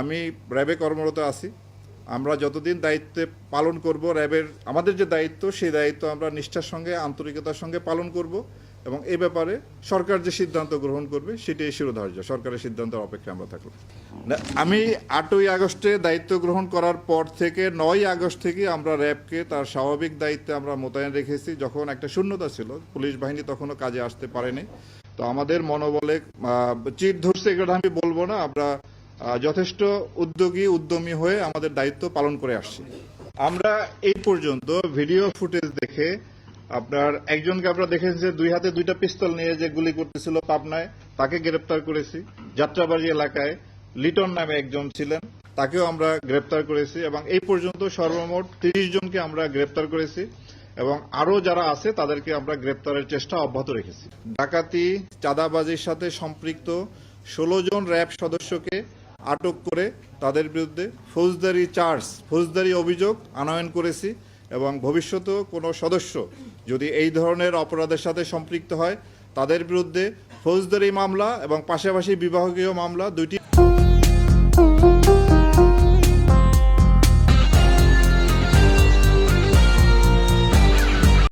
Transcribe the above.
আমি র্যাবে কর্মরত আছি। আমরা যতদিন দায়িত্বে পালন করব, র্যাবের, আমাদের যে দায়িত্ব, সেই দায়িত্ব আমরা নিষ্ঠার সঙ্গে, আন্তরিকতার সঙ্গে পালন করব এবং এ ব্যাপারে সরকার যে সিদ্ধান্ত গ্রহণ করবে, সেটাই শিরোধার্য। সরকারের সিদ্ধান্তের অপেক্ষা আমরা থাকব আমি আটই আগস্টে দায়িত্ব গ্রহণ করার পর থেকে নয় আগস্ট থেকে আমরা র্যাবকে তার স্বাভাবিক দায়িত্বে আমরা মোতায়েন রেখেছি। যখন একটা শূন্যতা ছিল, পুলিশ বাহিনী তখনও কাজে আসতে পারেনি। তো আমাদের মনোবলে চিট ধরছে এগুলো, আমি বলব না। আমরা যথেষ্ট উদ্যোগী, উদ্যমী হয়ে আমাদের দায়িত্ব পালন করে আসছি। আমরা এই পর্যন্ত ভিডিও ফুটেজ দেখে আপনার একজনকে আমরা দেখেছি যে দুই হাতে দুইটা পিস্তল নিয়ে যে গুলি করতেছিল পাবনায়, তাকে গ্রেপ্তার করেছি। যাত্রাবাড়ি এলাকায় লিটন নামে একজন ছিলেন, তাকেও আমরা গ্রেপ্তার করেছি এবং এই পর্যন্ত সর্বমোট তিরিশ জনকে আমরা গ্রেপ্তার করেছি এবং আরও যারা আছে তাদেরকে আমরা গ্রেপ্তারের চেষ্টা অব্যাহত রেখেছি। ডাকাতি, চাঁদাবাজির সাথে সম্পৃক্ত ষোলো জন র্যাব সদস্যকে আটক করে তাদের বিরুদ্ধে ফৌজদারি চার্জ, ফৌজদারি অভিযোগ আনয়ন করেছি এবং ভবিষ্যতেও কোনো সদস্য যদি এই ধরনের অপরাধের সাথে সম্পৃক্ত হয়, তাদের বিরুদ্ধে ফৌজদারি মামলা এবং পাশাপাশি বিভাগীয় মামলা দুইটি